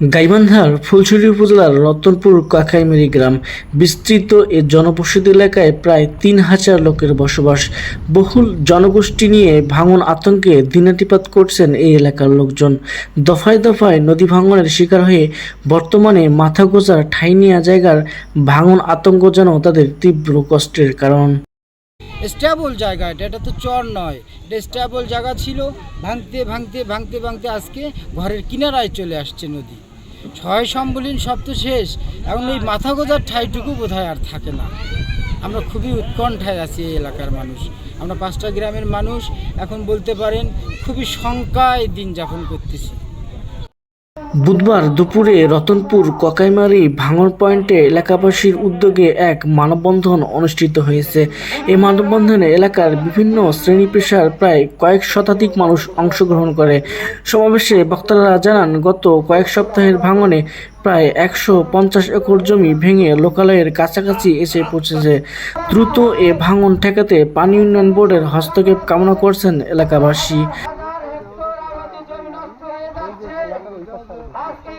গাইবান্ধার ফুলছড়ি উপজেলার রতনপুর কাকাইমেরি গ্রাম বিস্তৃত এ জনবসতি এলাকায় প্রায় তিন হাজার লোকের বসবাস। বহুল জনগোষ্ঠী নিয়ে ভাঙন আতঙ্কে দিনাতিপাত করছেন এই এলাকার লোকজন। দফায় দফায় নদী ভাঙনের শিকার হয়ে বর্তমানে মাথা গোজার ঠাই নেওয়া জায়গার ভাঙন আতঙ্ক যেন তাদের তীব্র কষ্টের কারণ। স্টেবল জায়গা এটা এটা তো চর নয়। এটা স্টেবল জায়গা ছিল, ভাঙতে ভাঙতে ভাঙতে ভাঙতে আজকে ঘরের কিনারায় চলে আসছে নদী। ছয় সম্বলিন সব তো শেষ। এখন এই মাথা গোজার ঠাইটুকু বোধহয় আর থাকে না। আমরা খুবই উৎকণ্ঠায় আছি এই এলাকার মানুষ। আমরা পাঁচটা গ্রামের মানুষ। এখন বলতে পারেন খুবই শঙ্কায় দিন যাপন করতেছি। বুধবার দুপুরে রতনপুর ককাইমারি ভাঙন পয়েন্টে এলাকাবাসীর উদ্যোগে এক মানববন্ধন অনুষ্ঠিত হয়েছে। এই মানববন্ধনে এলাকার বিভিন্ন শ্রেণি পেশার প্রায় কয়েক শতাধিক মানুষ অংশগ্রহণ করে। সমাবেশে বক্তারা জানান, গত কয়েক সপ্তাহের ভাঙনে প্রায় একশো পঞ্চাশ একর জমি ভেঙে লোকালয়ের কাছাকাছি এসে পৌঁছেছে। দ্রুত এ ভাঙন ঠেকাতে পানি উন্নয়ন বোর্ডের হস্তক্ষেপ কামনা করছেন এলাকাবাসী। আজকে